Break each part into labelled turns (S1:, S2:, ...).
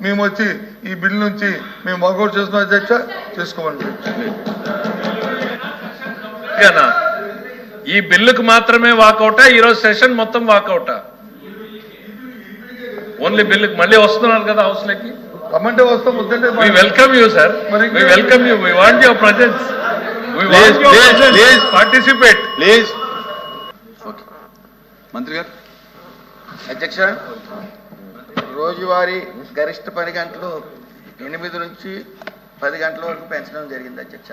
S1: మేము వచ్చి ఈ బిల్ నుంచి మేము వాకౌట్ చేస్తున్నాం అధ్యక్ష చేసుకోమని
S2: ఓకేనా? ఈ బిల్లుకు మాత్రమే వాకౌటా? ఈరోజు సెషన్ మొత్తం వాకౌటా? ఓన్లీ బిల్లుకి మళ్ళీ వస్తున్నారు కదా హౌస్లోకి
S1: రమ్మంటే వస్తాం వద్దంటే
S2: వి వెల్కమ్ యూ సార్
S1: మరి
S2: we welcome you we want your presence we want your participate
S3: please okay మంత్రి గారు.
S4: అధ్యక్ష రోజువారీ గరిష్ట పని గంటలు ఎనిమిది నుంచి పది గంటల వరకు పెంచడం జరిగింది అధ్యక్ష.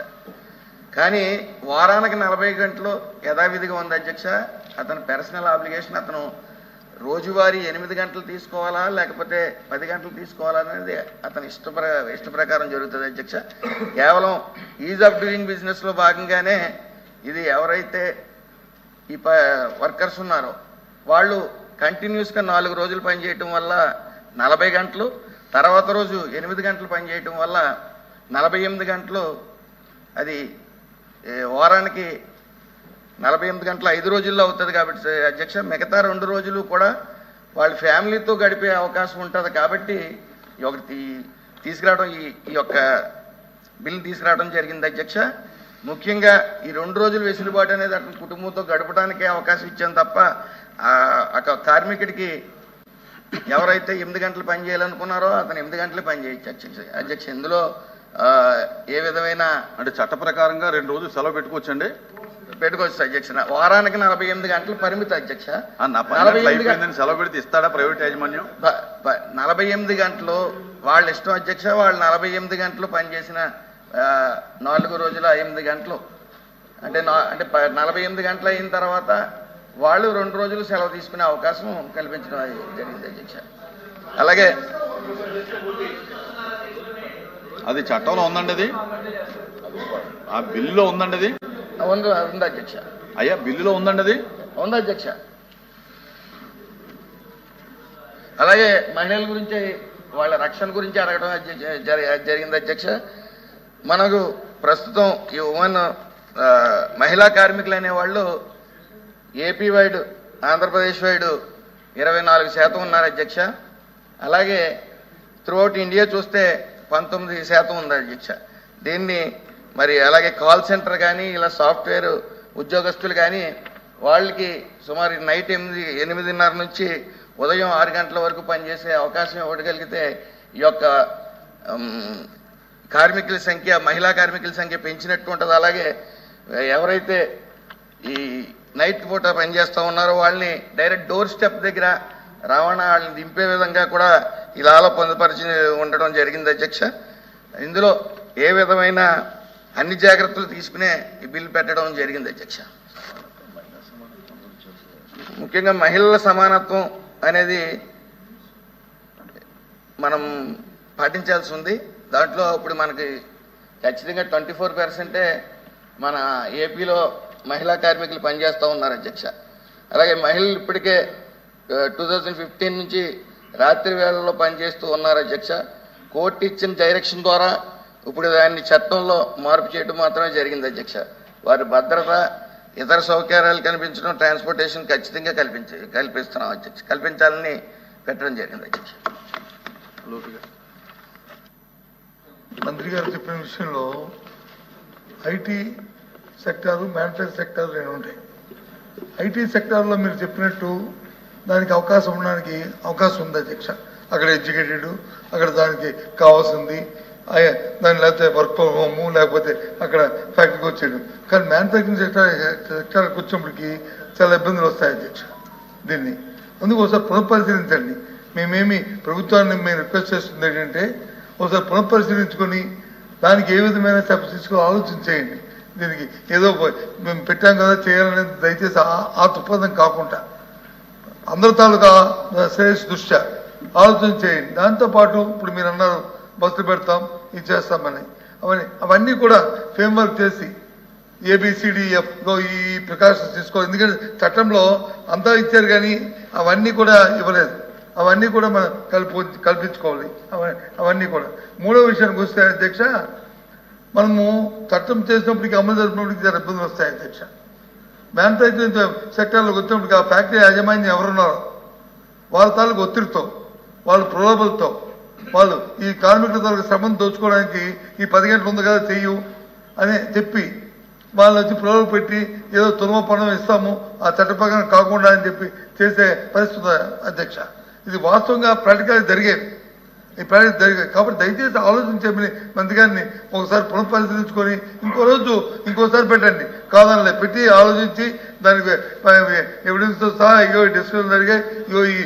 S4: కానీ వారానికి నలభై గంటలు యథావిధిగా ఉంది అధ్యక్ష. అతని పర్సనల్ ఆబ్లిగేషన్ అతను రోజువారీ ఎనిమిది గంటలు తీసుకోవాలా లేకపోతే పది గంటలు తీసుకోవాలా అనేది అతని ఇష్ట ఇష్టప్రకారం ఇష్ట ప్రకారం జరుగుతుంది అధ్యక్ష. కేవలం ఈజ్ ఆఫ్ డూయింగ్ బిజినెస్లో భాగంగానే ఇది ఎవరైతే ఈ ప వర్కర్స్ ఉన్నారో వాళ్ళు కంటిన్యూస్గా నాలుగు రోజులు పనిచేయటం వల్ల నలభై గంటలు తర్వాత రోజు ఎనిమిది గంటలు పనిచేయటం వల్ల నలభై ఎనిమిది గంటలు అది వారానికి నలభై ఎనిమిది గంటలు ఐదు రోజుల్లో అవుతుంది కాబట్టి అధ్యక్ష మిగతా రెండు రోజులు కూడా వాళ్ళ ఫ్యామిలీతో గడిపే అవకాశం ఉంటుంది కాబట్టి ఈ ఒకటి తీ- తీసుకురావడం ఈ ఈ యొక్క బిల్ తీసుకురావడం జరిగింది అధ్యక్ష. ముఖ్యంగా ఈ రెండు రోజులు వెసులుబాటు అనేది అతని కుటుంబంతో గడపడానికే అవకాశం ఇచ్చాం తప్ప ఆ కార్మికుడికి ఎవరైతే ఎనిమిది గంటలు పని చేయాలనుకున్నారో అతను ఎనిమిది గంటలు పని చేయొచ్చు అధ్యక్ష అధ్యక్ష ఇందులో ఏ విధమైన
S3: అంటే చట్ట ప్రకారంగా రెండు రోజులు సెలవు పెట్టుకోవచ్చండి?
S4: పెట్టుకోవచ్చు అధ్యక్ష. వారానికి నలభై ఎనిమిది గంటలు పరిమితి అధ్యక్ష.
S3: సెలవు పెడితే ఇస్తాడా ప్రైవేట్ యాజమాన్యం?
S4: నలభై ఎనిమిది గంటలు వాళ్ళ ఇష్టం అధ్యక్ష వాళ్ళు నలభై ఎనిమిది గంటలు పనిచేసిన నాలుగు రోజుల ఎనిమిది గంటలు. అంటే అంటే నలభై ఎనిమిది గంటలు అయిన తర్వాత వాళ్ళు రెండు రోజులు సెలవు తీసుకునే అవకాశం కల్పించడం జరిగింది అధ్యక్ష. అలాగే
S3: అది చట్టంలో ఉందండి అది? ఆ బిల్లులో ఉందండి అది?
S4: ఉంది ఉంది అధ్యక్ష?
S3: అయ్యా బిల్లులో ఉందండి అది?
S4: ఉంది అధ్యక్ష? అలాగే మహిళల గురించి వాళ్ళ రక్షణ గురించి అడగడం జరిగింది అధ్యక్ష. మనకు ప్రస్తుతం ఈ ఉమెన్ మహిళా కార్మికులు అనేవాళ్ళు ఏపీ వైడ్ ఆంధ్రప్రదేశ్ వైడ్ ఇరవై నాలుగు శాతం ఉన్నారు అధ్యక్ష. అలాగే త్రూఅవుట్ ఇండియా చూస్తే పంతొమ్మిది శాతం ఉంది అధ్యక్ష. దీన్ని మరి అలాగే కాల్ సెంటర్ కానీ ఇలా సాఫ్ట్వేర్ ఉద్యోగస్తులు కానీ వాళ్ళకి సుమారు నైట్ ఎనిమిది ఎనిమిదిన్నర నుంచి ఉదయం ఆరు గంటల వరకు పనిచేసే అవకాశం ఇవ్వగలిగితే ఈ యొక్క కార్మికుల సంఖ్య మహిళా కార్మికుల సంఖ్య పెంచినట్టు ఉంటుంది. అలాగే ఎవరైతే ఈ నైట్ పూట పనిచేస్తూ ఉన్నారో. వాళ్ళని డైరెక్ట్ డోర్ స్టెప్ దగ్గర రవాణా వాళ్ళని దింపే విధంగా కూడా ఇలాలో పొందుపరిచి ఉండడం జరిగింది అధ్యక్ష. ఇందులో ఏ విధమైన అన్ని జాగ్రత్తలు తీసుకునే ఈ బిల్లు పెట్టడం జరిగింది అధ్యక్ష. ముఖ్యంగా మహిళల సమానత్వం అనేది మనం పాటించాల్సి ఉంది. దాంట్లో ఇప్పుడు మనకి ఖచ్చితంగా ట్వంటీ ఫోర్ పర్సెంటే మన ఏపీలో మహిళా కార్మికులు పనిచేస్తూ ఉన్నారు అధ్యక్ష. అలాగే మహిళలు ఇప్పటికే టూ థౌజండ్ ఫిఫ్టీన్ నుంచి రాత్రి వేళల్లో పనిచేస్తూ ఉన్నారు అధ్యక్ష. కోర్టు ఇచ్చిన డైరెక్షన్ ద్వారా ఇప్పుడు దాన్ని చట్టంలో మార్పు చేయడం మాత్రమే జరిగింది అధ్యక్ష. వారి భద్రత ఇతర సౌకర్యాలు కల్పించడం ట్రాన్స్పోర్టేషన్ ఖచ్చితంగా కల్పించ కల్పిస్తున్నాం అధ్యక్ష. కల్పించాలని పెట్టడం జరిగింది అధ్యక్ష.
S1: మంత్రి గారు చెప్పిన విషయంలో ఐటీ సెక్టారు మ్యానుఫ్యాక్చర్ సెక్టార్ రెండు ఉంటాయి. ఐటీ సెక్టార్లో మీరు చెప్పినట్టు దానికి అవకాశం ఉండడానికి అవకాశం ఉంది అధ్యక్ష. అక్కడ ఎడ్యుకేటెడ్ అక్కడ దానికి కావాల్సింది దాని లేకపోతే వర్క్ ఫ్రమ్ హోము లేకపోతే అక్కడ ఫ్యాక్టరీకి వచ్చేయడం. కానీ మ్యానుఫ్యాక్చరింగ్ సెక్టార్ సెక్టార్కి వచ్చినప్పటికి చాలా ఇబ్బందులు వస్తాయి అధ్యక్ష దీన్ని. అందుకు ఒకసారి పునఃపరిశీలించండి. మేమేమి ప్రభుత్వాన్ని మేము రిక్వెస్ట్ చేస్తుంది ఏంటంటే ఒకసారి పునఃపరిశీలించుకొని దానికి ఏ విధమైన స్టెప్స్ తీసుకో ఆలోచన చేయండి. దీనికి ఏదో పోయి మేము పెట్టాం కదా చేయాలనేది దయచేసి ఆ- దృక్పథం కాకుండా. అందరి తాలూకా శ్రేయస్ దృష్ట్యా ఆలోచన చేయండి. దాంతోపాటు ఇప్పుడు మీరు అన్నారు బస్సులు పెడతాం ఇది చేస్తామని. అవన్నీ అవన్నీ కూడా ఫ్రేమ్వర్క్ చేసి ఏబిసిడిఎఫ్లో ఈ ప్రికాషన్స్ తీసుకో ఎందుకంటే చట్టంలో అంతా ఇచ్చారు కానీ అవన్నీ కూడా ఇవ్వలేదు. అవన్నీ కూడా మనం కల్పి కల్పించుకోవాలి. అవన్నీ కూడా. మూడో విషయానికి వస్తే అధ్యక్ష మనము చట్టం చేసినప్పటికి అమలు జరిపినప్పటికి చాలా ఇబ్బందులు వస్తాయి అధ్యక్ష. మ్యానుఫ్యాక్చరింగ్ సెక్టర్లోకి వచ్చినప్పటికి ఆ ఫ్యాక్టరీ యాజమాన్యం ఎవరున్నారో వాళ్ళ తాలూకు ఒత్తిడితో వాళ్ళ ప్రలోభలతో వాళ్ళు ఈ కార్మికుల తాలూకు శ్రమను దోచుకోవడానికి ఈ పది గంటలు ఉంది కదా చెయ్యు అని చెప్పి వాళ్ళు వచ్చి ప్రలోభ పెట్టి ఏదో తులమ పణం ఇస్తాము ఆ చట్ట కాకుండా అని చెప్పి చేసే పరిస్థితి అధ్యక్ష? ఇది వాస్తవంగా ప్రాక్టికల్ జరిగేది. ఈ ప్రయాణం జరిగాయి కాబట్టి దయచేసి ఆలోచించమని మంత్రిగారిని ఒకసారి పునఃపరిశీలించుకొని ఇంకో రోజు ఇంకోసారి పెట్టండి. కాదనలే పెట్టి ఆలోచించి దానికి ఎవిడెన్స్తో సహా ఇగో డిస్కషన్ జరిగాయి. ఇగో ఈ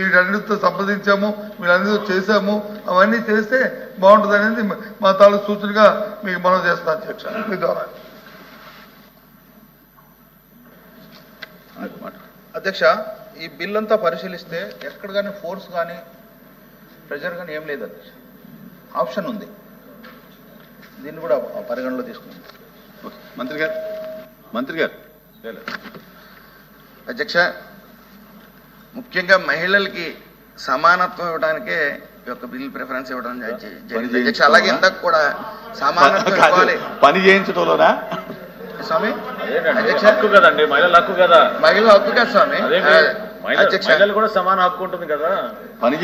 S1: వీటన్నిటితో సంప్రదించాము వీళ్ళందరితో చేశాము. అవన్నీ చేస్తే బాగుంటుంది అనేది మా తాలూకు సూచనగా మీకు మనం చేస్తాను అధ్యక్ష మీ ద్వారా.
S5: అధ్యక్ష ఈ బిల్ అంతా పరిశీలిస్తే ఎక్కడ కానీ ఫోర్స్ కానీ ప్రెజర్ కానీ ఏం లేదు అధ్యక్ష ఆప్షన్ ఉంది. దీన్ని కూడా పరిగణలో తీసుకుంది.
S3: మంత్రి గారు? మంత్రి గారు?
S4: అధ్యక్ష ముఖ్యంగా మహిళలకి సమానత్వం ఇవ్వడానికే ఈ యొక్క బిల్ ప్రిఫరెన్స్ ఇవ్వడం జరి- జరిగింది. అధ్యక్ష అలాగే ఇందాక కూడా సమానత్వం ఇవ్వాలి.
S3: పని చేయించడంలోనా
S4: స్వామి? అధ్యక్ష
S2: హక్కు కదండి మహిళల హక్కు కదా.
S4: మహిళ హక్కు కదా స్వామి?
S2: మహిళలు కూడా సమాన హక్కు ఉంటుంది కదా.
S3: పని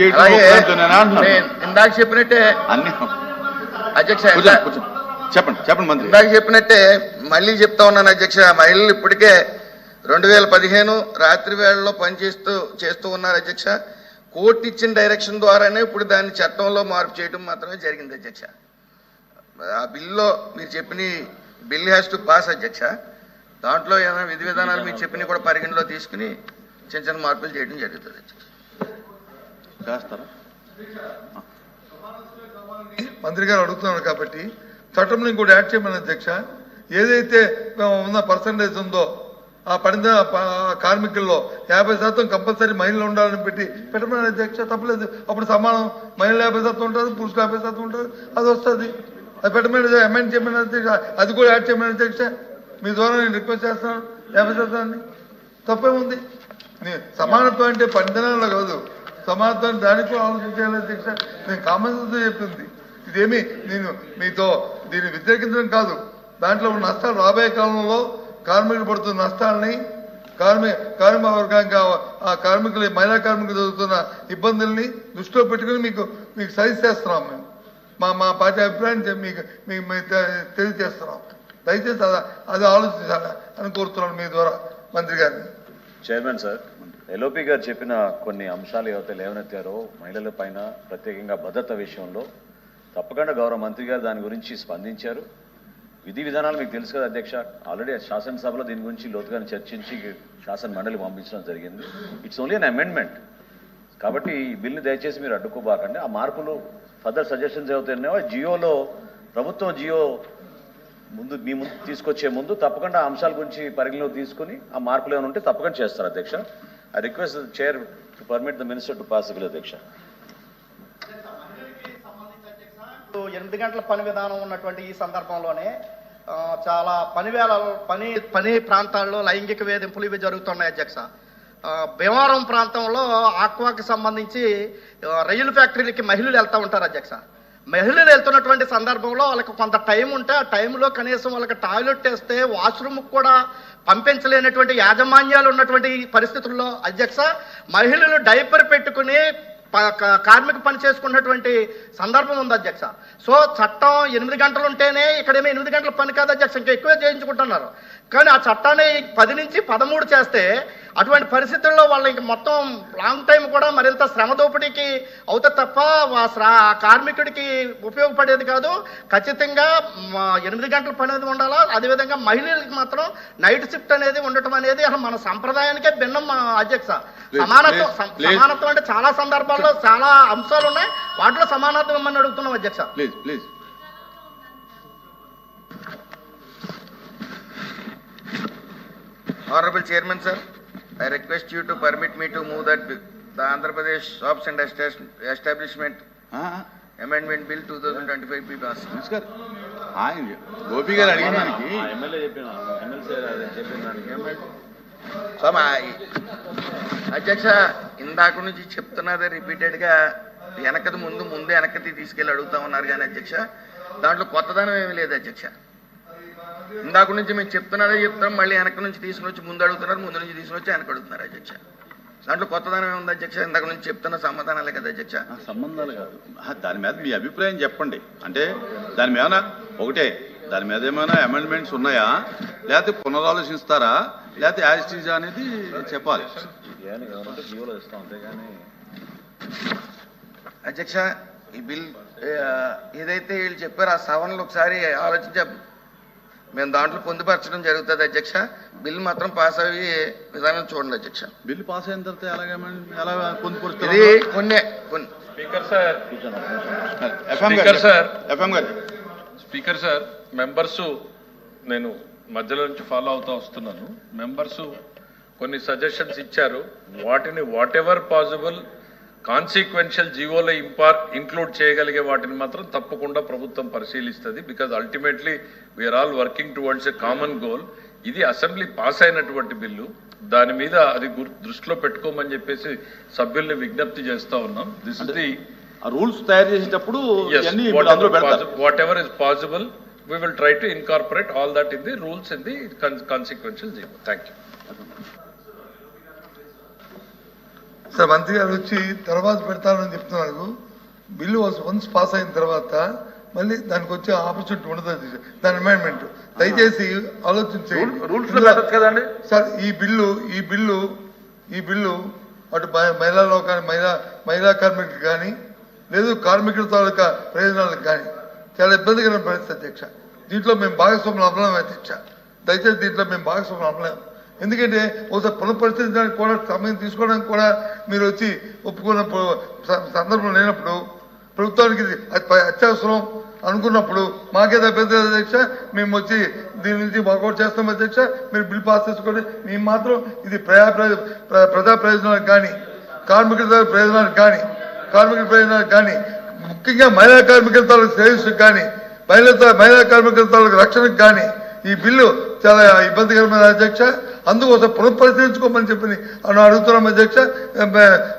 S4: ఇందాక చెప్పినట్టే
S3: అన్ని
S4: అధ్యక్ష
S3: చెప్పండి చెప్పండి మంత్రి.
S4: ఇందాక చెప్పినట్టే మళ్ళీ చెప్తా ఉన్నాను అధ్యక్ష మహిళలు ఇప్పటికే రెండు వేల పదిహేను రాత్రి వేళల్లో పనిచేస్తూ చేస్తూ ఉన్నారు అధ్యక్ష. కోర్టు ఇచ్చిన డైరెక్షన్ ద్వారానే ఇప్పుడు దాన్ని చట్టంలో మార్పు చేయడం మాత్రమే జరిగింది అధ్యక్ష. ఆ బిల్లో మీరు చెప్పిన బిల్ హ్యాస్ టు పాస్ అధ్యక్ష. దాంట్లో ఏమైనా విధి విధానాలు మీరు చెప్పినవి కూడా పరిగణలో తీసుకుని చిన్న చిన్న మార్పులు చేయడం జరుగుతుంది.
S3: చేస్తారా?
S1: మంత్రి గారు అడుగుతున్నారు కాబట్టి చట్టంలో ఇంకోటి యాడ్ చేయమని అధ్యక్ష. ఏదైతే ఉన్న పర్సంటేజ్ ఉందో ఆ పడిన ప- కార్మికుల్లో యాభై శాతం కంపల్సరీ మహిళలు ఉండాలని పెట్టి పెట్టమని అధ్యక్ష. తప్పలేదు. అప్పుడు సమానం. మహిళలు యాభై శాతం ఉంటారు పురుషులు యాభై శాతం ఉంటారు. అది వస్తుంది. అది పెట్టమని అమెండ్ చేయమని అధ్యక్ష. అది కూడా యాడ్ చేయమని అధ్యక్ష. మీ ద్వారా నేను రిక్వెస్ట్ చేస్తున్నాను యాభై శాతాన్ని. తప్పేముంది సమానత్వం అంటే పంచనాల్లో కాదు. సమానత్వం దానికి కూడా ఆలోచించాలి అధ్యక్ష నేను కామన్ సెన్స్ చెప్పింది ఇదేమి నేను మీతో దీన్ని వ్యతిరేకించడం కాదు. దాంట్లో ఉన్న నష్టాలు రాబోయే కాలంలో కార్మికులు పడుతున్న నష్టాలని కార్మిక కార్మిక వర్గానికి ఆ- కార్మికులు మహిళా కార్మికులు జరుగుతున్న ఇబ్బందుల్ని దృష్టిలో పెట్టుకుని మీకు మీకు సజెస్ట్ చేస్తున్నాం మేము. మా మా పార్టీ అభిప్రాయం మీకు మీకు తెలియజేస్తున్నాం. దయచేసి అది ఆలోచించాలి అని కోరుతున్నాను మీ ద్వారా మంత్రి గారిని.
S6: Chairman sir. ఎల్ఓపి గారు చెప్పిన కొన్ని అంశాలు ఏవైతే లేవనెత్తారో మహిళల పైన ప్రత్యేకంగా భద్రత విషయంలో తప్పకుండా గౌరవ మంత్రి గారు దాని గురించి స్పందించారు. విధి విధానాలు మీకు తెలుసు కదా అధ్యక్ష. ఆల్రెడీ శాసనసభలో దీని గురించి లోతుగా చర్చించి శాసన మండలి పంపించడం జరిగింది. ఇట్స్ ఓన్లీ అన్ అమెండ్మెంట్ కాబట్టి ఈ బిల్లు దయచేసి మీరు అడ్డుకోబాకండి. ఆ మార్పులు ఫర్దర్ సజెషన్స్ ఏవైతున్నాయో జియోలో ప్రభుత్వం జియో ముందు మీ ముందు తీసుకొచ్చే ముందు తప్పకుండా ఆ అంశాల గురించి పరిగణలోకి తీసుకుని ఆ మార్పులు ఏమైనా ఉంటే తప్పకుండా చేస్తారు అధ్యక్ష. I request chair to permit the minister to pass bill అధ్యక్ష
S7: ఎనిమిది గంటల పని విధానం ఉన్నటువంటి ఈ సందర్భంలోనే చాలా పనివేళ పని పని ప్రాంతాల్లో లైంగిక వేధింపులు ఇవి జరుగుతున్నాయి అధ్యక్ష. భీమవరం ప్రాంతంలో ఆక్వాకి సంబంధించి రైలు ఫ్యాక్టరీలకి మహిళలు వెళ్తూ ఉంటారు అధ్యక్ష. మహిళలు వెళ్తున్నటువంటి సందర్భంలో వాళ్ళకి కొంత టైం ఉంటే ఆ టైంలో కనీసం వాళ్ళకి టాయిలెట్ వేస్తే వాష్రూమ్ కూడా పంపించలేనటువంటి యాజమాన్యాలు ఉన్నటువంటి పరిస్థితుల్లో. అధ్యక్ష మహిళలు డైపర్ పెట్టుకుని ప- కార్మిక పని చేసుకున్నటువంటి సందర్భం ఉంది అధ్యక్ష. సో చట్టం ఎనిమిది గంటలు ఉంటేనే ఇక్కడేమో ఎనిమిది గంటల పని కాదు అధ్యక్ష ఇంకా ఎక్కువే చేయించుకుంటున్నారు. కానీ ఆ చట్టాన్ని పది నుంచి పదమూడు చేస్తే అటువంటి పరిస్థితుల్లో వాళ్ళు ఇంక మొత్తం లాంగ్ టైం కూడా మరింత శ్రమ దోపిడీకి అవుతే తప్ప ఆ కార్మికుడికి ఉపయోగపడేది కాదు. ఖచ్చితంగా ఎనిమిది గంటల పని అనేది ఉండాలా? అదేవిధంగా మహిళలకు మాత్రం నైట్ షిఫ్ట్ అనేది ఉండటం అనేది అసలు మన సంప్రదాయానికే భిన్నం మా అధ్యక్ష. సమానత్వం. సమానత్వం అంటే చాలా సందర్భాల్లో చాలా అంశాలు ఉన్నాయి. వాటిలో సమానత్వం ఇమ్మని అడుగుతున్నాం అధ్యక్ష.
S3: Please please
S4: Honorable Chairman, sir, I request you to permit me to move that bi- the Andhra Pradesh Shops and Estas- Establishment Amendment Bill 2025 be passed.
S3: Minister గారు ఆయన గోపి గారు అడిగిన దానికి
S6: ఆ ఎమ్మెల్యే చెప్పిన ఎమ్మెల్సీ చెప్పిన దానికి ఏమైంది?
S4: సో మా అధ్యక్ష ఇందాక నుంచి చెప్తున్నదే రిపీటెడ్గా వెనకది ముందు ముందు వెనకది తీసుకెళ్ళి అడుగుతా ఉన్నారు కానీ అధ్యక్ష దాంట్లో కొత్తదనం ఏమీ లేదు అధ్యక్ష ఇందాక నుంచి మేము చెప్తున్నదే చెప్తున్నాం మళ్ళీ వెనక నుంచి తీసుకుని వచ్చి ముందు అడుగుతున్నారు ముందు నుంచి తీసుకుని వచ్చి వెనక అడుగుతున్నారు అధ్యక్ష. దాంట్లో కొత్తదనం ఏముంది అధ్యక్ష? ఇందాక నుంచి చెప్తున్న సమాధానాలే కదా అధ్యక్ష?
S3: సంబంధాలు కాదు. దాని మీద మీ అభిప్రాయం చెప్పండి. అంటే దాని మీద ఒకటే దాని మీద ఏమైనా అమెండ్మెంట్స్ ఉన్నాయా? లేకపోతే పునరాలోచిస్తారా? లేకపోతే యాజిటీజ్ అనేది చెప్పాలి.
S4: అధ్యక్ష ఈ బిల్ ఏదైతే వీళ్ళు చెప్పారో ఆ సవరణలు ఒకసారి ఆలోచించ మేము దాంట్లో పొందుపరచడం జరుగుతుంది అధ్యక్ష. బిల్ మాత్రం పాస్ అయ్యి విధానం చూడండి అధ్యక్ష.
S3: బిల్లు పాస్ అయిన తర్వాత ఎలా పొందుపరుస్తారు?
S4: ఇది కొన్ని కొన్ని
S2: speaker sir.
S3: FM
S2: speaker sir.
S3: FM గారు.
S2: స్పీకర్ సార్ మెంబర్స్ నేను మధ్యలో నుంచి ఫాలో అవుతా వస్తున్నాను. మెంబర్స్ కొన్ని సజెషన్స్ ఇచ్చారు. వాటిని వాట్ ఎవర్ పాసిబుల్ కాన్సిక్వెన్షియల్ జీవోలో ఇంపార్ ఇంక్లూడ్ చేయగలిగే వాటిని మాత్రం తప్పకుండా ప్రభుత్వం పరిశీలిస్తుంది because ultimately we're all working towards a common goal ఇది అసెంబ్లీ పాస్ అయినటువంటి బిల్లు. దాని మీద అది దృష్టిలో పెట్టుకోమని చెప్పేసి సభ్యుల్ని విజ్ఞప్తి చేస్తా ఉన్నాం. దిస్ ఇస్ ది
S3: రూల్స్ తయారు చేసేటప్పుడు
S2: Yes,
S3: ఇవన్నీ ఇప్పుడు అందులో
S2: whatever
S3: పెడతారు.
S2: possi- whatever is possible, we will try to incorporate all that in the rules
S1: sir మంత్రి గారు వచ్చి తర్వాత పెడతానని చెప్తున్నారు. బిల్లు వన్స్ పాస్ అయిన తర్వాత మళ్ళీ దానికి వచ్చే ఆపర్చునిటీ ఉండదు. దాని అమెండ్మెంట్ దయచేసి ఆలోచించండి. సార్ ఈ బిల్లు ఈ బిల్లు ఈ బిల్లు అటు మహి- మహిళా లోకాన్ని మహిళా మహిళా కార్మికులకు కానీ లేదు కార్మికుల తాలూకా ప్రయోజనాలకు కానీ చాలా ఇబ్బందికరమైన పరిస్థితి అధ్యక్ష. దీంట్లో మేము భాగస్వాములు అవ్వలేము అధ్యక్ష దయచేసి దీంట్లో మేము భాగస్వాములు అవ్వలేము ఎందుకంటే ఒకసారి పునఃపరిశీలించడానికి కూడా సమయం తీసుకోవడానికి కూడా మీరు వచ్చి ఒప్పుకున్న సందర్భం లేనప్పుడు ప్రభుత్వానికి ఇది అత్యవసరం అనుకున్నప్పుడు మాకేదో పెద్ద అధ్యక్ష మేము వచ్చి దీని నుంచి వర్కౌట్ చేస్తాం అధ్యక్ష మీరు బిల్ పాస్ చేసుకోండి. మేము మాత్రం ఇది ప్రజా ప్రజా ప్రయోజనాలకు కానీ కార్మికుల ప్రయోజనాలకు కానీ కార్మికుల ప్రయోజనాలకు కానీ ముఖ్యంగా మహిళా కార్మికుల తాలూకు శ్రేయస్సుకు కానీ మహిళా మహిళా కార్మికుల తాలూకు రక్షణకు కానీ ఈ బిల్లు చాలా ఇబ్బందికరమైన అధ్యక్ష. అందుకోసం పునఃపరిశీలించుకోమని చెప్పి అని అడుగుతున్నాం అధ్యక్ష.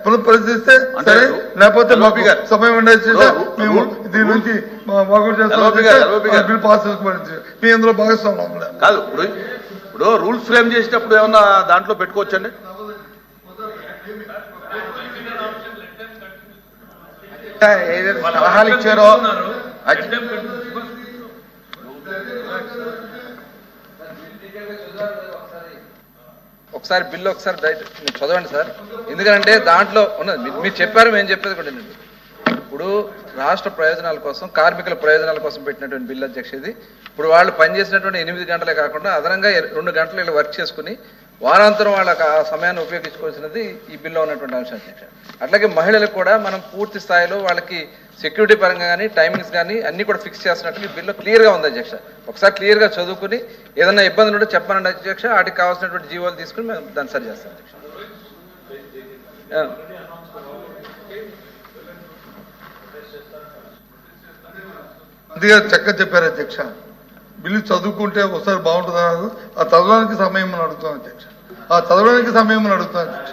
S1: పునఃపరిశీలిస్తే
S3: అంటే
S1: సరే లేకపోతే మాకు. సమయం ఉండేది
S3: రూ-
S1: మేము దీని నుంచి వాకౌట్ చేస్తాం బిల్ పాస్ చేసుకోమని మీ అందులో భాగస్వామ్యం.
S3: కాదు ఇప్పుడు ఇప్పుడు రూల్స్ ఫ్రేమ్ చేసేటప్పుడు ఏమన్నా దాంట్లో పెట్టుకోవచ్చండి?
S4: ఏదైతే సలహాలు ఇచ్చారో
S8: ఒకసారి బిల్లు ఒకసారి డైట్ చదవండి సార్ ఎందుకంటే దాంట్లో ఉన్నది మీరు- చెప్పారు మేము చెప్పేది కూడా వినండి. ఇప్పుడు రాష్ట్ర ప్రయోజనాల కోసం కార్మికుల ప్రయోజనాల కోసం పెట్టినటువంటి బిల్లు అధ్యక్ష ఇది ఇప్పుడు వాళ్ళు పనిచేసినటువంటి ఎనిమిది గంటలే కాకుండా అదనంగా రెండు గంటలు ఇలా వర్క్ చేసుకుని వారాంతరం వాళ్ళ ఆ సమయాన్ని ఉపయోగించుకోవాల్సినది ఈ బిల్లో ఉన్నటువంటి అంశం అధ్యక్ష అట్లాగే మహిళలకు కూడా మనం పూర్తి స్థాయిలో వాళ్ళకి సెక్యూరిటీ పరంగా కానీ టైమింగ్స్ కానీ అన్నీ కూడా ఫిక్స్ చేస్తున్నట్టు ఈ బిల్లో క్లియర్గా ఉంది అధ్యక్ష ఒకసారి క్లియర్గా చదువుకుని ఏదైనా ఇబ్బందులు ఉంటే చెప్పనండి అధ్యక్ష వాటికి కావాల్సినటువంటి జీవోలు తీసుకుని మేము దాన్ని సరి చేస్తాం అధ్యక్ష ఆ.
S1: అందుకే చక్కగా చెప్పారు అధ్యక్ష. బిల్లు చదువుకుంటే ఒకసారి బాగుంటుంది అన్నారు. ఆ చదవడానికి సమయం అని అడుగుతాం అధ్యక్ష. ఆ చదవడానికి సమయం అని అడుగుతాం అధ్యక్ష.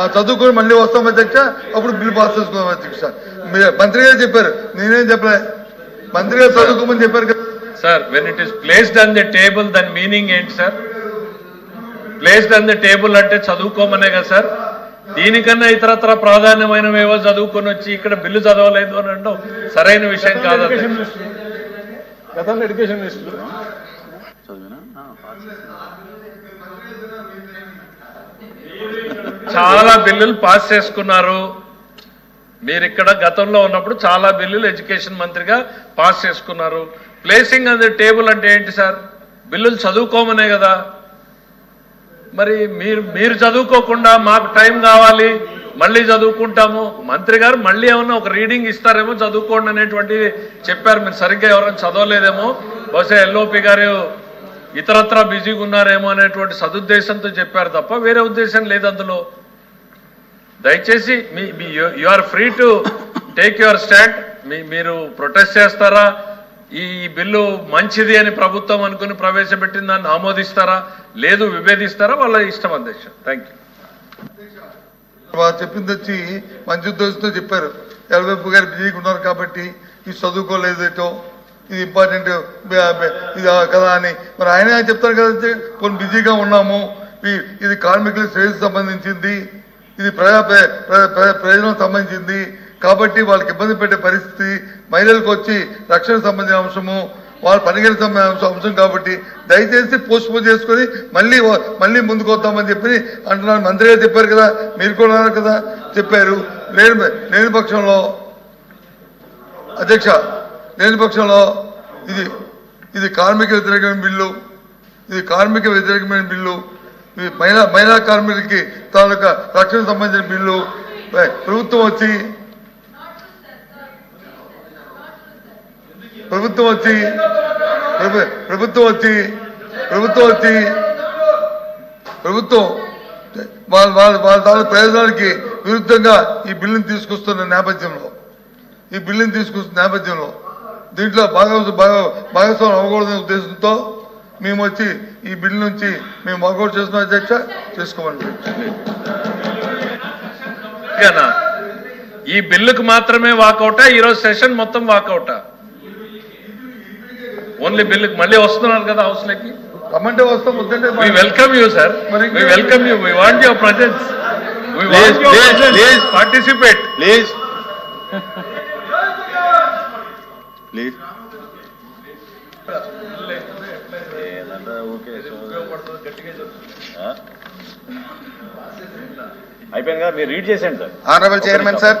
S1: ఆ చదువుకొని మళ్ళీ వస్తాం అధ్యక్ష. అప్పుడు బిల్లు పాస్ చేసుకుందాం అధ్యక్ష. మీరు మంత్రి గారు చెప్పారు. నేనేం చెప్పలే. మంత్రి గారు చదువుకోమని చెప్పారు కదా.
S2: Sir when it is placed on the table దాని మీనింగ్ ఏంటి sir? Placed on the table అంటే చదువుకోమనే కదా సార్? దీనికన్నా ఇతరత్ర ప్రాధాన్యమైనవి ఏవో చదువుకొని వచ్చి ఇక్కడ బిల్లు చదవలేదు అని అనడం సరైన విషయం కాదు అధ్యక్ష.
S3: చదివినా? ఆ, పాస్
S2: చాలా బిల్లులు పాస్ చేసుకున్నారు. మీరు ఇక్కడ గతంలో ఉన్నప్పుడు చాలా బిల్లులు ఎడ్యుకేషన్ మంత్రిగా పాస్ చేసుకున్నారు. ప్లేసింగ్ అనే టేబుల్ అంటే ఏంటి సార్? బిల్లులు చదువుకోమనే కదా. మరి మీరు మీరు చదువుకోకుండా మాకు టైం కావాలి మళ్ళీ చదువుకుంటాము. మంత్రి గారు మళ్ళీ ఏమన్నా ఒక రీడింగ్ ఇస్తారేమో చదువుకోండి అనేటువంటిది చెప్పారు. మీరు సరిగ్గా ఎవరైనా చదవలేదేమో. బహుశా ఎల్ఓపి గారు ఇతరత్ర బిజీగా ఉన్నారేమో అనేటువంటి సదుద్దేశంతో చెప్పారు తప్ప వేరే ఉద్దేశం లేదు అందులో. దయచేసి మీ you are free to take your stand మీ మీరు ప్రొటెస్ట్ చేస్తారా? ఈ బిల్లు మంచిది అని ప్రభుత్వం అనుకుని ప్రవేశపెట్టిన దాన్ని ఆమోదిస్తారా? లేదు విభేదిస్తారా? వాళ్ళ ఇష్టం అధ్యక్ష థ్యాంక్ యూ
S1: చెప్పింది వచ్చి మంచి ఉద్దేశంతో చెప్పారు. ఎల్వైపు గారు బిజీగా ఉన్నారు కాబట్టి ఇది చదువుకోలేదేటో ఇది ఇంపార్టెంట్ ఇది కదా అని. మరి ఆయన చెప్తారు కదా కొన్ని బిజీగా ఉన్నాము ఇది కార్మికుల శ్రేయస్సు సంబంధించింది ఇది ప్రజా ప్రయోజనం సంబంధించింది కాబట్టి వాళ్ళకి ఇబ్బంది పెట్టే పరిస్థితి మహిళలకు వచ్చి రక్షణ సంబంధించిన అంశము వాళ్ళ పనికిరి సంబంధించిన అంశం కాబట్టి దయచేసి పోస్ట్ పోన్ చేసుకొని మళ్ళీ మళ్ళీ ముందుకు వద్దామని చెప్పి అంటున్నారు మంత్రి గారు చెప్పారు కదా మీరు కూడా కదా చెప్పారు. లేని లేని పక్షంలో అధ్యక్ష లేని పక్షంలో ఇది ఇది కార్మిక వ్యతిరేకమైన బిల్లు ఇది కార్మిక వ్యతిరేకమైన బిల్లు ఇది మహిళా మహిళా కార్మికులకి తాలూకా రక్షణ సంబంధించిన బిల్లు ప్రభుత్వం వచ్చి ప్రభుత్వం వచ్చి ప్రభుత్వం వచ్చి ప్రభుత్వం వచ్చి ప్రభుత్వం వాళ్ళ వాళ్ళ వాళ్ళ తాలూకు ప్రయోజనాలకి విరుద్ధంగా ఈ బిల్లుని తీసుకొస్తున్న నేపథ్యంలో ఈ బిల్లుని తీసుకొస్తున్న నేపథ్యంలో దీంట్లో భాగ భాగస్వామ్యం అవ్వకూడదనే ఉద్దేశంతో మేము వచ్చి ఈ బిల్లు నుంచి మేము వాకౌట్ చేస్తున్నాం అధ్యక్ష చేసుకోమని
S2: ఈ బిల్లుకు మాత్రమే వాకౌటా? ఈరోజు సెషన్ మొత్తం వాకౌటా? ఓన్లీ బిల్లుకి మళ్ళీ వస్తున్నారు కదా హౌస్లోకి
S1: రమ్మంటే వస్తాం వద్దంటే
S2: వి వెల్కమ్ యూ సార్
S1: మరి
S2: we welcome you we want your presence we want. Participate
S3: please please?
S6: అయిపోయింది కదా మీరు రీడ్ చేసేయండి సార్.
S4: Honourable chairman sir